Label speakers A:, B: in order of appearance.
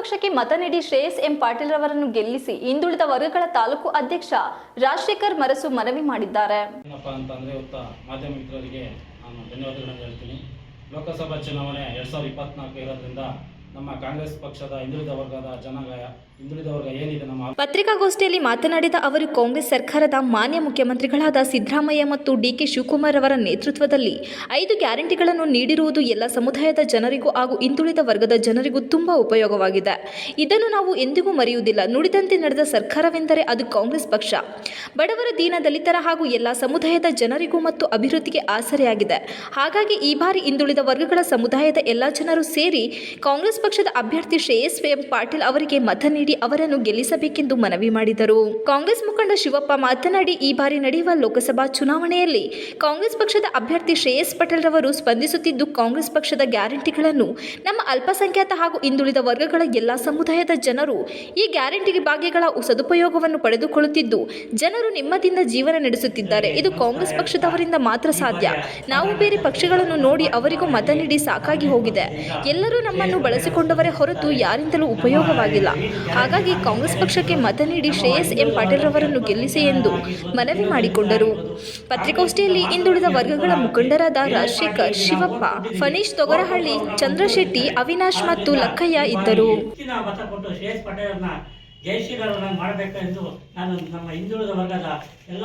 A: ಪಕ್ಷಕ್ಕೆ ಮತ ನೀಡಿ ಶ್ರೇಯಸ್ ಎಂ ಪಾಟೀಲ್ ರವರನ್ನು ಗೆಲ್ಲಿಸಿ ಹಿಂದುಳಿದ ವರ್ಗಗಳ ತಾಲೂಕು ಅಧ್ಯಕ್ಷ ರಾಜಶೇಖರ್ ಮರಸು ಮನವಿ ಮಾಡಿದ್ದಾರೆ.
B: ಅಂತಂದರೆ ಇವತ್ತು ಮಾಧ್ಯಮ ಮಿತ್ರರಿಗೆ ನಾನು ಹೇಳ್ತೀನಿ. ಲೋಕಸಭಾ ಚುನಾವಣೆ ಎರಡ್ ಸಾವಿರದ ಇಪ್ಪತ್ನಾಲ್ಕು ಇರೋದ್ರಿಂದ ನಮ್ಮ ಕಾಂಗ್ರೆಸ್ ಪಕ್ಷದ ಹಿಂದುಳಿದ ವರ್ಗದ ಜನಾಂಗ ಹಿಂದುಳಿದ ವರ್ಗ ಏನಿದೆ ನಮ್ಮ
A: ಪತ್ರಿಕಾಗೋಷ್ಠಿಯಲ್ಲಿ ಮಾತನಾಡಿದ ಅವರು, ಕಾಂಗ್ರೆಸ್ ಸರ್ಕಾರದ ಮಾನ್ಯ ಮುಖ್ಯಮಂತ್ರಿಗಳಾದ ಸಿದ್ದರಾಮಯ್ಯ ಮತ್ತು ಡಿಕೆ ಶಿವಕುಮಾರ್ ಅವರ ನೇತೃತ್ವದಲ್ಲಿ ಐದು ಗ್ಯಾರಂಟಿಗಳನ್ನು ನೀಡಿರುವುದು ಎಲ್ಲ ಸಮುದಾಯದ ಜನರಿಗೂ ಹಾಗೂ ಹಿಂದುಳಿದ ವರ್ಗದ ಜನರಿಗೂ ತುಂಬಾ ಉಪಯೋಗವಾಗಿದೆ. ಇದನ್ನು ನಾವು ಎಂದಿಗೂ ಮರೆಯುವುದಿಲ್ಲ. ನುಡಿದಂತೆ ನಡೆದ ಸರ್ಕಾರವೆಂದರೆ ಅದು ಕಾಂಗ್ರೆಸ್ ಪಕ್ಷ. ಬಡವರ ದೀನ ದಲಿತರ ಹಾಗೂ ಎಲ್ಲ ಸಮುದಾಯದ ಜನರಿಗೂ ಮತ್ತು ಅಭಿವೃದ್ಧಿಗೆ ಆಸರೆಯಾಗಿದೆ. ಹಾಗಾಗಿ ಈ ಬಾರಿ ಹಿಂದುಳಿದ ವರ್ಗಗಳ ಸಮುದಾಯದ ಎಲ್ಲ ಜನರು ಸೇರಿ ಕಾಂಗ್ರೆಸ್ ಪಕ್ಷದ ಅಭ್ಯರ್ಥಿ ಶ್ರೇಯಸ್ ಎಂ ಪಾಟೀಲ್ ಅವರಿಗೆ ಮತ ನೀಡಿ ಅವರನ್ನು ಗೆಲ್ಲಿಸಬೇಕೆಂದು ಮನವಿ ಮಾಡಿದರು. ಕಾಂಗ್ರೆಸ್ ಮುಖಂಡ ಶಿವಪ್ಪ ಮಾತನಾಡಿ, ಈ ಬಾರಿ ನಡೆಯುವ ಲೋಕಸಭಾ ಚುನಾವಣೆಯಲ್ಲಿ ಕಾಂಗ್ರೆಸ್ ಪಕ್ಷದ ಅಭ್ಯರ್ಥಿ ಶ್ರೇಯಸ್ ಪಟೇಲ್ ರವರು ಸ್ಪಂದಿಸುತ್ತಿದ್ದು, ಕಾಂಗ್ರೆಸ್ ಪಕ್ಷದ ಗ್ಯಾರಂಟಿಗಳನ್ನು ನಮ್ಮ ಅಲ್ಪಸಂಖ್ಯಾತ ಹಾಗೂ ಹಿಂದುಳಿದ ವರ್ಗಗಳ ಎಲ್ಲಾ ಸಮುದಾಯದ ಜನರು ಈ ಗ್ಯಾರಂಟಿ ಭಾಗ್ಯಗಳ ಸದುಪಯೋಗವನ್ನು ಪಡೆದುಕೊಳ್ಳುತ್ತಿದ್ದು, ಜನರು ನಿಮ್ಮದಿಂದ ಜೀವನ ನಡೆಸುತ್ತಿದ್ದಾರೆ. ಇದು ಕಾಂಗ್ರೆಸ್ ಪಕ್ಷದವರಿಂದ ಮಾತ್ರ ಸಾಧ್ಯ. ನಾವು ಬೇರೆ ಪಕ್ಷಗಳನ್ನು ನೋಡಿ ಅವರಿಗೂ ಮತ ನೀಡಿ ಸಾಕಾಗಿ ಹೋಗಿದೆ. ಎಲ್ಲರೂ ನಮ್ಮನ್ನು ಬಳಸಿಕೊಂಡವರೇ ಹೊರತು ಯಾರಿಂದಲೂ ಉಪಯೋಗವಾಗಿಲ್ಲ. ಹಾಗಾಗಿ ಕಾಂಗ್ರೆಸ್ ಪಕ್ಷಕ್ಕೆ ಮತ ನೀಡಿ ಶ್ರೇಯಸ್ ಎಂ ಪಾಟೀಲ್ ರವರನ್ನು ಗೆಲ್ಲಿಸಿ ಎಂದು ಮನವಿ ಮಾಡಿಕೊಂಡರು. ಪತ್ರಿಕಾಗೋಷ್ಠಿಯಲ್ಲಿ ಹಿಂದುಳಿದ ವರ್ಗಗಳ ಮುಖಂಡರಾದ ರಾಜಶೇಖರ್, ಶಿವಪ್ಪ ಫನೀಶ್ ತೊಗರಹಳ್ಳಿ, ಚಂದ್ರಶೆಟ್ಟಿ, ಅವಿನಾಶ್ ಮತ್ತು ಲಕ್ಕಯ್ಯ ಇದ್ದರು.
C: ಜಯಶೀಲರನ್ನ ಮಾಡಬೇಕೆಂದು ನಾನು ನಮ್ಮ ಹಿಂದುಳಿದ ವರ್ಗದ ಎಲ್ಲ